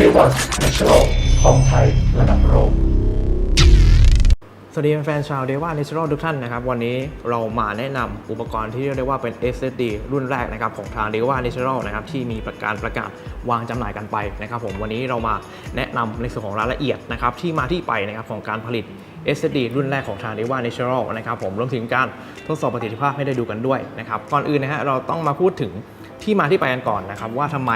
เรียกว่า Natural ของไทยระดับโลกสวัสดีแฟนชาวเดว่า Natural ทุกท่านนะครับ วันนี้เรามาแนะนำอุปกรณ์ที่เรียกได้ว่าเป็น SSD รุ่นแรกนะครับของทางเดว่า Natural นะครับที่มีประการประกาศวางจำหน่ายกันไปนะครับผมวันนี้เรามาแนะนำในส่วนของรายละเอียดนะครับที่มาที่ไปนะครับของการผลิต SSD รุ่นแรกของทาง d e v a Natural นะครับผมรวมถึงการทดสอบประสิทธิภาพให้ได้ดูกันด้วยนะครับก่อนอื่นนะฮะเราต้องมาพูดถึงที่มาที่ไปกันก่อนนะครับว่าทำไม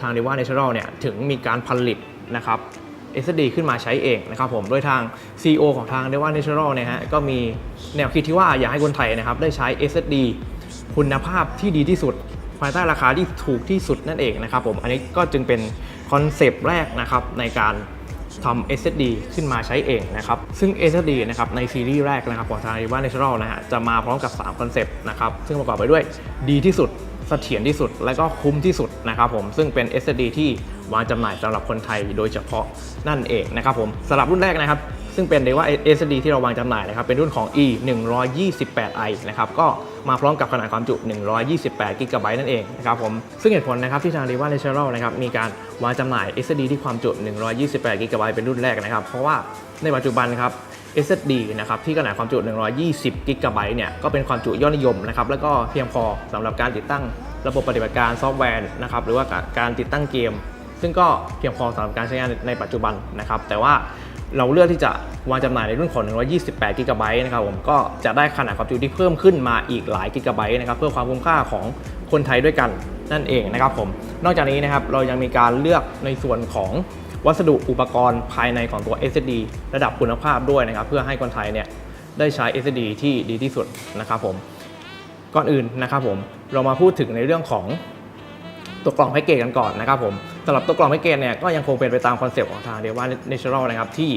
ทาง d e v a Natural เนี่ยถึงมีการผลิตนะครับ SSD ขึ้นมาใช้เองนะครับผมโดยทาง CEO ของทาง d e v a Natural เนี่ยฮะก็มีแนวคิดที่ว่าอยากให้คนไทยนะครับได้ใช้ SSD คุณภาพที่ดีที่สุดภายใต้ราคาที่ถูกที่สุดนั่นเองนะครับผมอันนี้ก็จึงเป็นคอนเซปต์แรกนะครับในการทำ SSD ขึ้นมาใช้เองนะครับ ซึ่ง SSD นะครับในซีรีส์แรกนะครับของทาง d e v a Natural นะฮะจะมาพร้อมกับ 3 คอนเซปต์นะครับ ซึ่งประกอบไปด้วยดีที่สุด เสถียรที่สุด และก็คุ้มที่สุดนะครับผมซึ่งเป็น SSD ที่วางจำหน่ายสำหรับคนไทยโดยเฉพาะนั่นเองนะครับผมสำหรับรุ่นแรกนะครับซึ่งเป็นเรียกว่า SSD ที่เราวางจำหน่ายนะครับเป็นรุ่นของ E 128i นะครับก็มาพร้อมกับขนาดความจุ 128 g b นั่นเองนะครับผมซึ่งเหตุผลนะครับที่ทาง d e v a Natural นะครับมีการวางจำหน่าย SSD ที่ความจุ 128 g b เป็นรุ่นแรกนะครับเพราะว่าในปัจจุบันครับ SSD นะครับที่ขนาดความจุ 120 g b เนี่ยก็เป็นความจุยอดนิยมนะครับแล้วก็เพียงพอสำหรับการติดตั้งระบบปฏิบัติการซอฟต์แวร์นะครับหรือว่าการติดตั้งเกม ซึ่งก็เพียงพอสำหรับการใช้งานในปัจจุบันนะครับแต่ว่าเราเลือกที่จะวางจำหน่ายในรุ่นของ 128 g b นะครับผมก็จะได้ขนาดความจุที่เพิ่มขึ้นมาอีกหลายกิกะไบต์นะครับเพื่อความคุ้มค่าของคนไทยด้วยกันนั่นเองนะครับผมนอกจากนี้นะครับเรายังมีการเลือกในส่วนของ วัสดุอุปกรณ์ภายในของตัว SSD ระดับคุณภาพด้วยนะครับ เพื่อให้คนไทยเนี่ยได้ใช้ SSD ที่ดีที่สุดนะครับผมก่อนอื่นนะครับผมเรามาพูดถึงในเรื่องของตัวกล่องแพ็กเกจกันก่อนนะครับผมสำหรับตัวกล่องแพ็กเกจเนี่ยก็ยังคงเป็นไปตามคอนเซปต์ของทาง d e v a Natural นะครับที่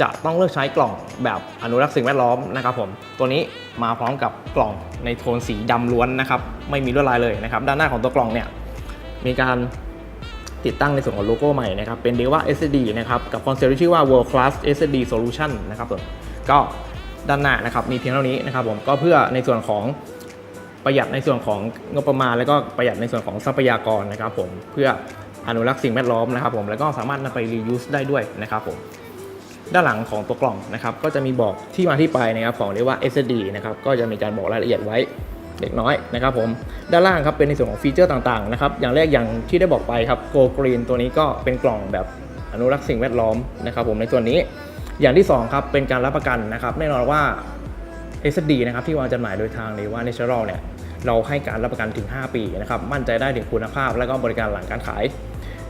จะต้องเลือกใช้กล่องแบบอนุรักษ์สิ่งแวดล้อมนะครับผมตัวนี้มาพร้อมกับกล่องในโทนสีดำล้วนนะครับไม่มีลวดลายเลยนะครับด้านหน้าของตัวกล่องเนี่ยมีการ ติดตั้งในส่วนของโลโก้ใหม่นะครับเป็น d e v a SSD นะครับกับคอนเซ็ปต์ที่ชื่อว่า World Class SSD Solution นะครับผมก็ด้านหน้านะครับมีเพียงเท่านี้นะครับผมก็เพื่อในส่วนของประหยัดในส่วนของงบประมาณ แล้วก็ประหยัดในส่วนของทรัพยากรนะครับผมเพื่ออนุรักษ์สิ่งแวดล้อมนะครับผมแล้วก็สามารถนำไป reuse ได้ด้วยนะครับผมด้านหลังของตัวกล่องนะครับก็จะมีบอกที่มาที่ไปนะครับของเรียกว่า SSD นะครับก็จะมีการบอกรายละเอียดไว้ เล็กน้อยนะครับผมด้านล่างครับเป็นในส่วนของฟีเจอร์ต่างๆนะครับอย่างแรกอย่างที่ได้บอกไปครับ Go Green ตัวนี้ก็เป็นกล่องแบบอนุรักษ์สิ่งแวดล้อมนะครับผมในส่วนนี้อย่างที่สองครับเป็นการรับประกันนะครับแน่นอนว่า SD นะครับที่วางจำหน่ายโดยทาง n e v a Natural เนี่ยเราให้การรับประกันถึง 5 ปีนะครับมั่นใจได้ถึงคุณภาพ และก็บริการหลังการขาย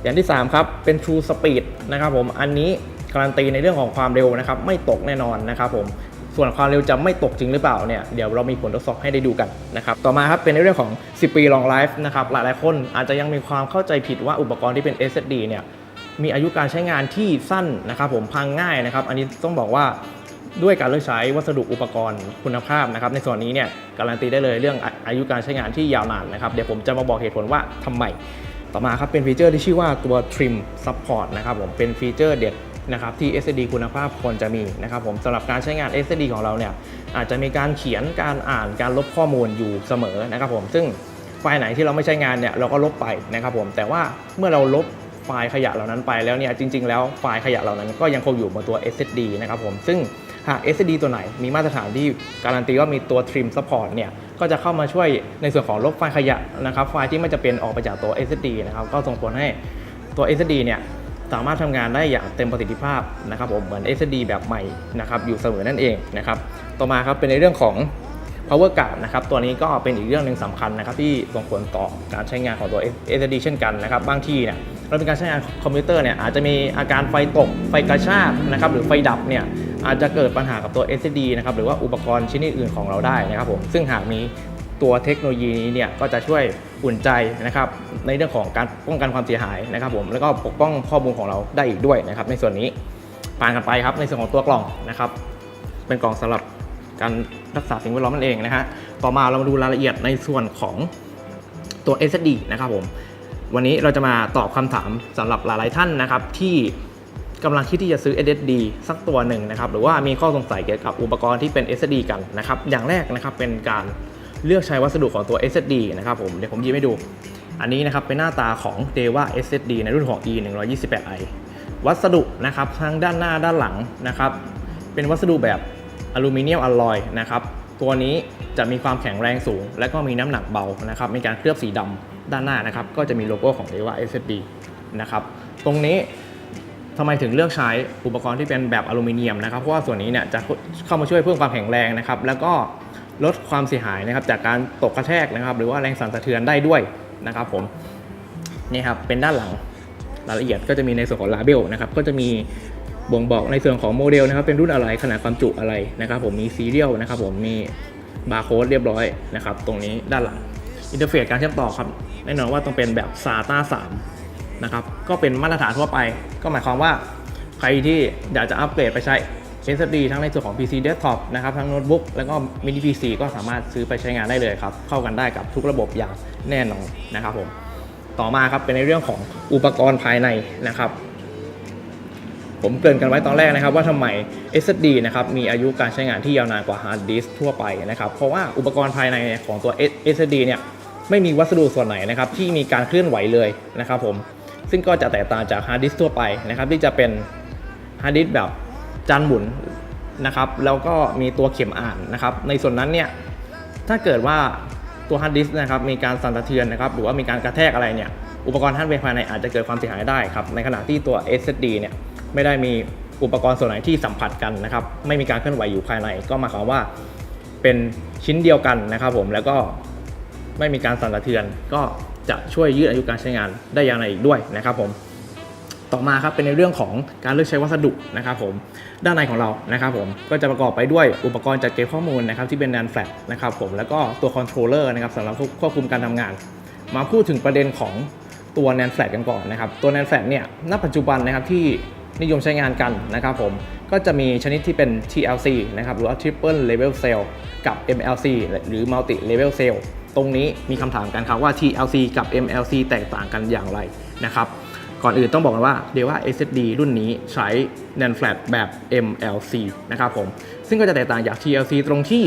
อย่างที่ 3 ครับ เป็น True Speed นะครับผมอันนี้การันตีในเรื่องของความเร็วนะครับไม่ตกแน่นอนนะครับผม ส่วนความเร็วจะไม่ตกจริงหรือเปล่าเนี่ยเดี๋ยวเรามีผลทดสอบให้ได้ดูกันนะครับต่อมาครับเป็นในเรื่องของ 10 ปี long life นะครับหลายๆคนอาจจะยังมีความเข้าใจผิดว่าอุปกรณ์ที่เป็น SSD เนี่ยมีอายุการใช้งานที่สั้นนะครับผมพังง่ายนะครับ อันนี้ต้องบอกว่าด้วยการเลือกใช้วัสดุอุปกรณ์คุณภาพนะครับในส่วนนี้เนี่ยการันตีได้เลยเรื่องอายุการใช้งานที่ยาวนานนะครับเดี๋ยวผมจะมาบอกเหตุผลว่าทำไม ต่อมาครับเป็นฟีเจอร์ที่ชื่อว่าตัว Trim Support นะครับผมเป็นฟีเจอร์เด็ด นะครับที่ SSD คุณภาพควรจะมีนะครับผมสำหรับการใช้งาน SSD ของเราเนี่ยอาจจะมีการเขียนการอ่านการลบข้อมูลอยู่เสมอนะครับผมซึ่งไฟล์ไหนที่เราไม่ใช้งานเนี่ยเราก็ลบไปนะครับผมแต่ว่าเมื่อเราลบไฟล์ขยะเหล่านั้นไปแล้วเนี่ยจริง ๆ แล้วไฟล์ขยะเหล่านั้นก็ยังคงอยู่บนตัว SSD นะครับผมซึ่งหาก SSD ตัวไหนมีมาตรฐานที่การันตีว่ามีตัว Trim Support เนี่ยก็จะเข้ามาช่วยในส่วนของลบไฟล์ขยะนะครับไฟล์ที่ไม่จะเป็นออกไปจากตัว SSD นะครับก็ส่งผลให้ตัว SSD เนี่ย สามารถทำงานได้อย่างเต็มประสิทธิภาพนะครับผมเหมือน SSD แบบใหม่นะครับอยู่เสมอนั่นเองนะครับต่อมาครับเป็นในเรื่องของ power card นะครับตัวนี้ก็เป็นอีกเรื่องหนึ่งสำคัญนะครับที่ส่งผลต่อการใช้งานของตัว SSD เช่นกันนะครับบางที่เนี่ยเราเป็นการใช้งานคอมพิวเตอร์เนี่ยอาจจะมีอาการไฟตกไฟกระชากนะครับหรือไฟดับเนี่ยอาจจะเกิดปัญหากับตัว SSD นะครับหรือว่าอุปกรณ์ชิ้นอื่นของเราได้นะครับผมซึ่งหากมีตัวเทคโนโลยีนี้เนี่ยก็จะช่วย อุ่นใจนะครับในเรื่องของการป้องกันความเสียหายนะครับผมแล้วก็ปกป้องข้อมูลของเราได้อีกด้วยนะครับในส่วนนี้ผ่านกันไปครับในส่วนของตัวกล่องนะครับ เป็นกล่องสำหรับการรักษาสิ่งแวดล้อมนั่นเองนะฮะต่อมาเรามาดูรายละเอียดในส่วนของตัว SSD นะครับผมวันนี้เราจะมาตอบคำถามสำหรับหลายๆท่านนะครับที่กำลังคิดที่จะซื้อ SSD สักตัวหนึ่งนะครับหรือว่ามีข้อสงสัยเกี่ยวกับอุปกรณ์ที่เป็น SSD กันนะครับอย่างแรกนะครับเป็นการ เลือกใช้วัสดุของตัว SSD นะครับผมเดี๋ยวผมยิบให้ดู อันนี้นะครับเป็นหน้าตาของ Deva SSD ในรุ่นของ E 1 2 8 i วัสดุนะครับทั้งด้านหน้าด้านหลังนะครับเป็นวัสดุแบบอลูมิเนียมอลลอยนะครับตัวนี้จะมีความแข็งแรงสูง และก็มีน้ำหนักเบานะครับมีการเคลือบสีดำด้านหน้านะครับก็จะมีโลโก้ของ Deva SSD นะครับตรงนี้ทำไมถึงเลือกใช้อุปกรณ์ที่เป็นแบบอลูมิเนียมนะครับเพราะว่าส่วนนี้เนี่ยจะเข้ามาช่วยเพิ่มความแข็งแรงนะครับแล้วก็ ลดความเสียหายนะครับจากการตกกระแทกนะครับ หรือว่าแรงสั่นสะเทือนได้ด้วยนะครับผมนี่ครับเป็นด้านหลังรายละเอียดก็จะมีในส่วนของลาเบลนะครับก็จะมีบ่งบอกในส่วนของโมเดลนะครับเป็นรุ่นอะไรขนาดความจุอะไรนะครับ ผมมีซีเรียลนะครับผมมีบาร์โค้ดเรียบร้อยนะครับตรงนี้ด้านหลังอินเทอร์เฟซการเชื่อมต่อครับแน่นอนว่าต้องเป็นแบบ SATA 3นะครับก็เป็นมาตรฐานทั่วไป ก็หมายความว่าใครที่อยากจะอัปเกรดไปใช้ SSD ทั้งในส่วนของ PC Desktop นะครับทั้งโน้ตบุ๊กแล้วก็ mini PC ก็สามารถซื้อไปใช้งานได้เลยครับ เข้ากันได้กับทุกระบบอย่างแน่นอนนะครับผมต่อมาครับเป็นในเรื่องของอุปกรณ์ภายในนะครับ ผมเกริ่นกันไว้ตอนแรกนะครับ ว่าทำไม SSD นะครับมีอายุการใช้งานที่ยาวนานกว่าฮาร์ดดิสทั่วไปนะครับ เพราะว่าอุปกรณ์ภายในของตัว SSD เนี่ยไม่มีวัสดุส่วนไหนนะครับที่มีการเคลื่อนไหวเลยนะครับผมซึ่งก็จะแตกต่างจากฮาร์ดดิสทั่วไปนะครับที่จะเป็นฮาร์ดดิสแบบ จานหมุนนะครับ แล้วก็มีตัวเข็มอ่านนะครับ ในส่วนนั้นเนี่ย ถ้าเกิดว่าตัวฮาร์ดดิสก์นะครับ มีการสั่นสะเทือนนะครับ หรือว่ามีการกระแทกอะไรเนี่ย อุปกรณ์ฮาร์ดแวร์ภายในอาจจะเกิดความเสียหายได้ครับ ในขณะที่ตัว SSD เนี่ยไม่ได้มีอุปกรณ์ส่วนไหนที่สัมผัสกันนะครับ ไม่มีการเคลื่อนไหวอยู่ภายใน ก็หมายความว่าเป็นชิ้นเดียวกันนะครับผมแล้วก็ไม่มีการสั่นสะเทือน ก็จะช่วยยืดอายุการใช้งานได้อย่างไรอีกด้วยนะครับผม ต่อมาครับเป็นในเรื่องของการเลือกใช้วัสดุนะครับผมด้านในของเรานะครับผมก็จะประกอบไปด้วยอุปกรณ์จัดเก็บข้อมูลนะครับที่เป็น NAND flash นะครับผมแล้วก็ตัวคอนโทรลเลอร์นะครับสำหรับควบคุมการทำงาน มาพูดถึงประเด็นของตัว NAND flash กันก่อนนะครับตัว NAND flash เนี่ยณปัจจุบันนะครับที่นิยมใช้งานกันนะครับผมก็จะมีชนิดที่เป็น TLC นะครับหรือว่า Triple Level Cell กับ MLC หรือ Multi Level Cell ตรงนี้มีคำถามกันครับว่า TLC กับ MLC แตกต่างกันอย่างไรนะครับ ก่อนอื่นต้องบอกกันว่าเดี๋ยวว่า SSD รุ่นนี้ใช้ NAND flash แบบ MLC นะครับผม ซึ่งก็จะแตกต่างจาก TLC ตรงที่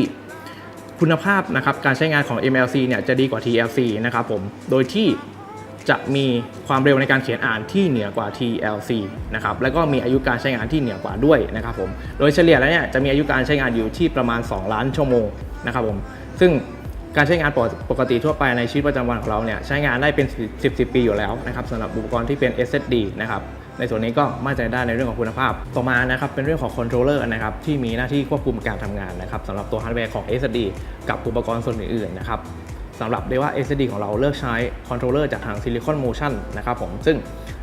คุณภาพนะครับการใช้งานของ MLC เนี่ยจะดีกว่า TLC นะครับผม โดยที่จะมีความเร็วในการเขียนอ่านที่เหนือกว่า TLC นะครับ แล้วก็มีอายุการใช้งานที่เหนือกว่าด้วยนะครับผม โดยเฉลี่ยแล้วเนี่ยจะมีอายุการใช้งานอยู่ที่ประมาณ 2 ล้านชั่วโมงนะครับผม ซึ่ง การใช้งานปกติทั่วไปในชีวิตประจำวันของเราเนี่ยใช้งานได้เป็น 10 10ปีอยู่แล้วนะครับสำหรับอุปกรณ์ที่เป็น SSD นะครับในส่วนนี้ก็มั่นใจได้ในเรื่องของคุณภาพ ต่อมานะครับเป็นเรื่องของคอนโทรลเลอร์นะครับที่มีหน้าที่ควบคุมการทำงานนะครับสำหรับตัวฮาร์ดแวร์ของ SSD กับอุปกรณ์ส่วนอื่นๆนะครับสำหรับเรียกว่า SSD ของเราเลือกใช้คอนโทรลเลอร์จากทาง Silicon Motion นะครับผมซึ่ง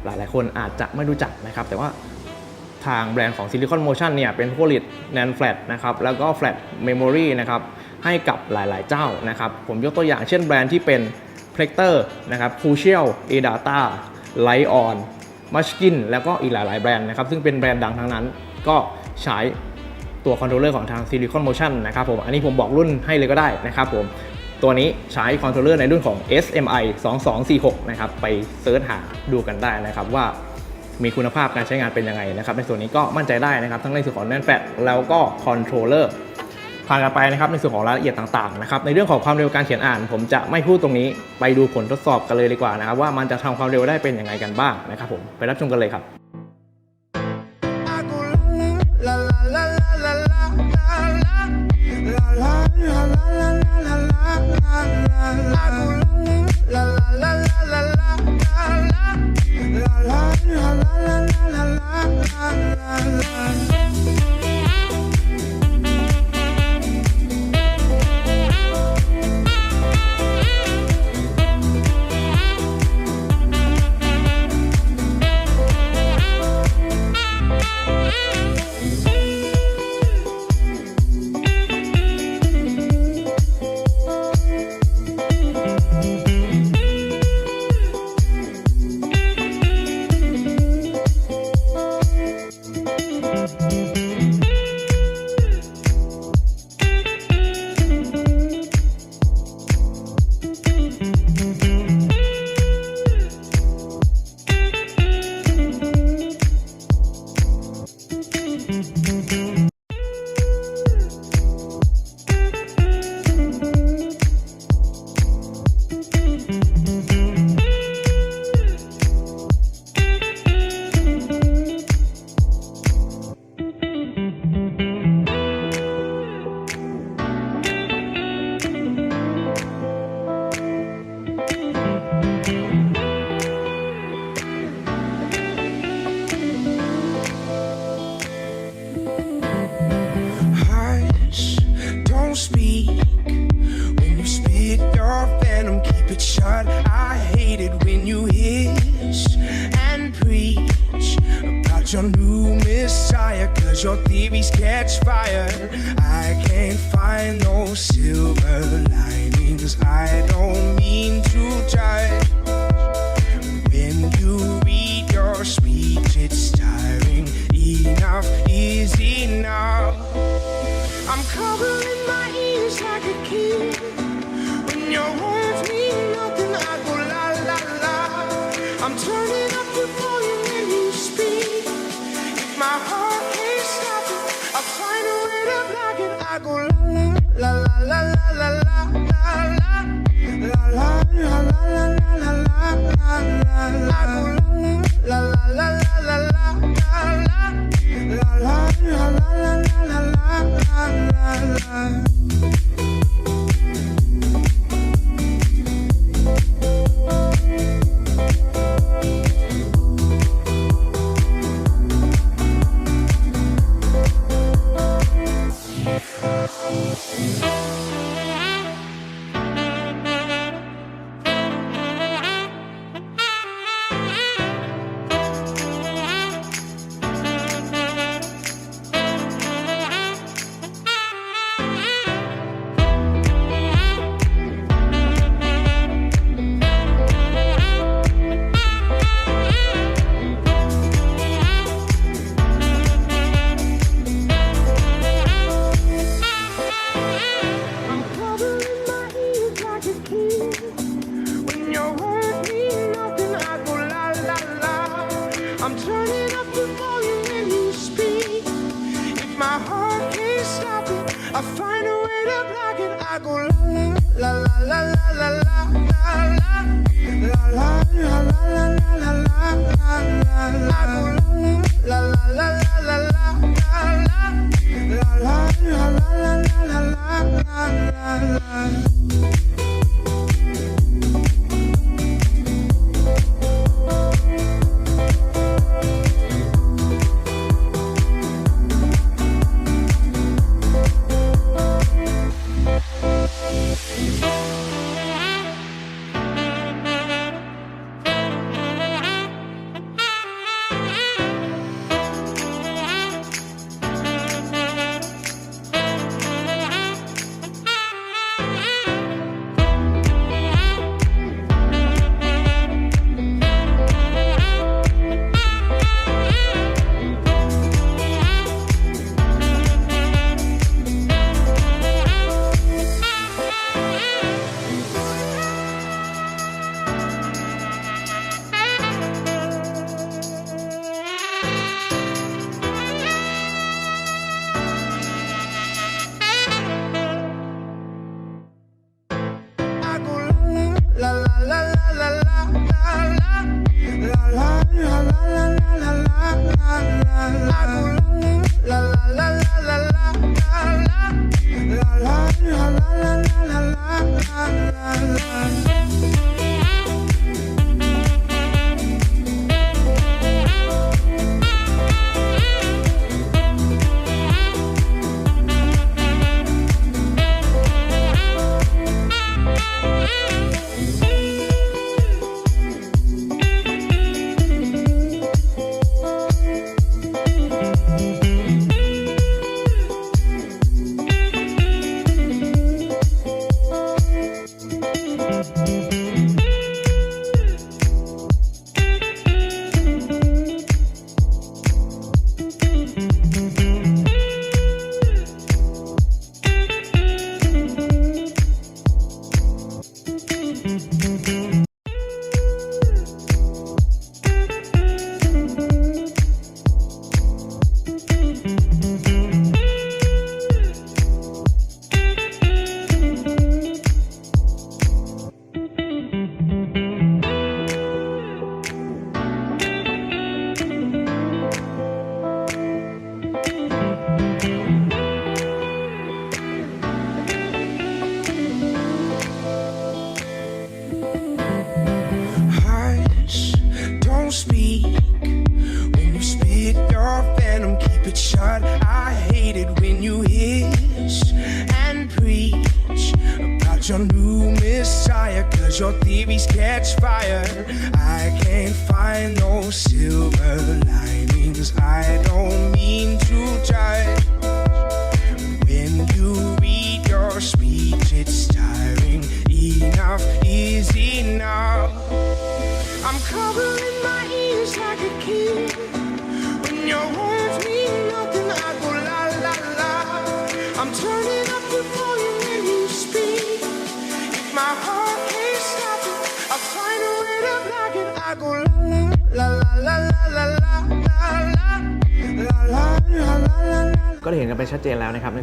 หลายๆคนอาจจะไม่รู้จักนะครับแต่ว่าทางแบรนด์ของ Silicon Motion เนี่ยเป็นผู้ผลิต NAND flash นะครับแล้วก็ flash memory นะครับ ให้กับหลายๆ เจ้านะครับ ผมยกตัวอย่างเช่นแบรนด์ที่เป็น p l e c t o r นะครับ Crucial ADATA Lion m u s k i n แล้วก็อีกหลาย ๆ แบรนด์นะครับ ซึ่งเป็นแบรนด์ดังทั้งนั้น ก็ใช้ตัวคอนโทรลเลอร์ของทาง Silicon Motion นะครับผม อันนี้ผมบอกรุ่นให้เลยก็ได้นะครับผม ตัวนี้ใช้คอนโทรลเลอร์ในรุ่นของ SMI 2246 นะครับ ไปเซิร์ชหาดูกันได้นะครับว่ามีคุณภาพการใช้งานเป็นยังไงนะครับ ในส่วนนี้ก็มั่นใจได้นะครับ ทั้งในส่วนของ NAND flash แล้วก็คอนโทรลเลอร์ ผ่านกันไปนะครับในส่วนของรายละเอียดต่างๆนะครับในเรื่องของความเร็วการเขียนอ่าน ผมจะไม่พูดตรงนี้ไปดูผลทดสอบกันเลยดีกว่านะครับว่ามันจะทำความเร็วได้เป็นยังไงกันบ้างนะครับผมไปรับชมกันเลยครับ I go la la catch fire.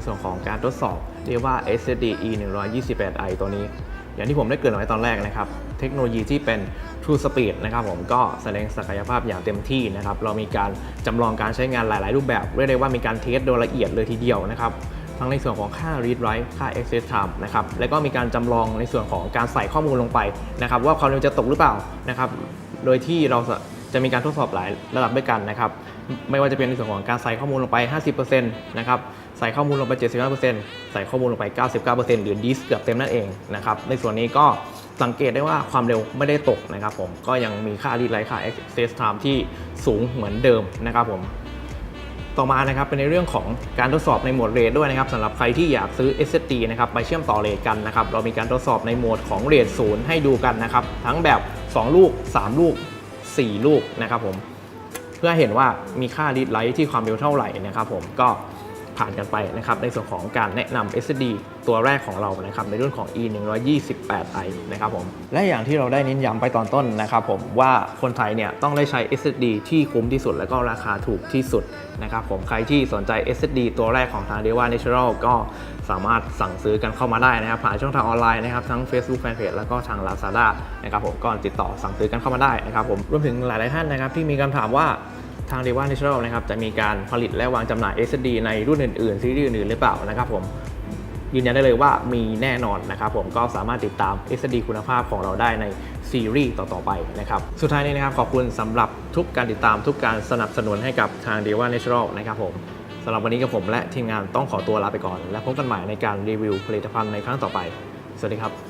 ส่วนของการทดสอบเรียกว่า SSD E 1 2 8 i ตัวนี้ อย่างที่ผมได้เกริดไว้ตอนแรกนะครับ เทคโนโลยีที่เป็น True Speed นะครับผมก็แสดงศักยภาพอย่างเต็มที่นะครับ เรามีการจำลองการใช้งานหลาย ๆ รูปแบบเรียกได้ว่ามีการเทสโดยละเอียดเลยทีเดียวนะครับทั้งในส่วนของค่า read write ค่า access time นะครับ แล้วก็มีการจำลองในส่วนของการใส่ข้อมูลลงไปนะครับ ว่าความเร็วจะตกหรือเปล่านะครับ โดยที่เราจะจะมีการทดสอบหลายระดับด้วยกันนะครับ ไม่ว่าจะเป็นในส่วนของการใส่ข้อมูลลงไป 50%นะครับ ใส่ข้อมูลลงไป 75%ใส่ข้อมูลลงไป 99%หรือดิสเกือบเต็มนั่นเองนะครับ ในส่วนนี้ก็สังเกตได้ว่าความเร็วไม่ได้ตกนะครับผม ก็ยังมีค่า read write ค่า access time ที่สูงเหมือนเดิมนะครับผม ต่อมานะครับเป็นในเรื่องของการทดสอบในโหมดเรทด้วยนะครับสำหรับใครที่อยากซื้อ SSD นะครับไปเชื่อมต่อเรทกันนะครับ เรามีการทดสอบในโหมดของเรทศูนย์ให้ดูกันนะครับ ทั้งแบบ 2 ลูก 3 ลูก 4 ลูกนะครับผม เพื่อเห็นว่ามีค่า read write ที่ความเร็วเท่าไหร่นะครับผม ก็ ผ่านกันไปนะครับในส่วนของการแนะนำ SSD ตัวแรกของเรานะครับในรุ่นของ E 1 2 8 i นะครับผมและอย่างที่เราได้เน้นย้ำไปตอนต้นนะครับผมว่าคนไทยเนี่ยต้องได้ใช้ SSD ที่คุ้มที่สุด และก็ราคาถูกที่สุดนะครับผมใครที่สนใจ SSD ตัวแรกของทาง d e v a Natural ก็สามารถสั่งซื้อกันเข้ามาได้นะครับผ่านช่องทางออนไลน์นะครับทั้ง Facebook Fanpage แล้วก็ทาง Lazada นะครับผมก็ติดต่อสั่งซื้อกันเข้ามาได้นะครับผมรวมถึงหลายๆท่านนะครับที่มีคำถามว่า ทาง d e v a Natural นะครับจะมีการผลิตและวางจำหน่าย SSD ในรุ่นอื่นๆซีรีส์อื่นๆหรือเปล่านะครับผมยืนยันได้เลยว่ามีแน่นอนนะครับผมก็สามารถติดตาม SSD คุณภาพของเราได้ในซีรีส์ต่อ ๆ ไปนะครับสุดท้ายนี้นะครับขอบคุณสำหรับทุกการติดตามทุกการสนับสนุนให้กับทาง d e v a Natural นะครับผมสำหรับวันนี้กับผมและทีมงานต้องขอตัวลาไปก่อน และพบกันใหม่ในการรีวิวผลิตภัณฑ์ในครั้งต่อไป สวัสดีครับ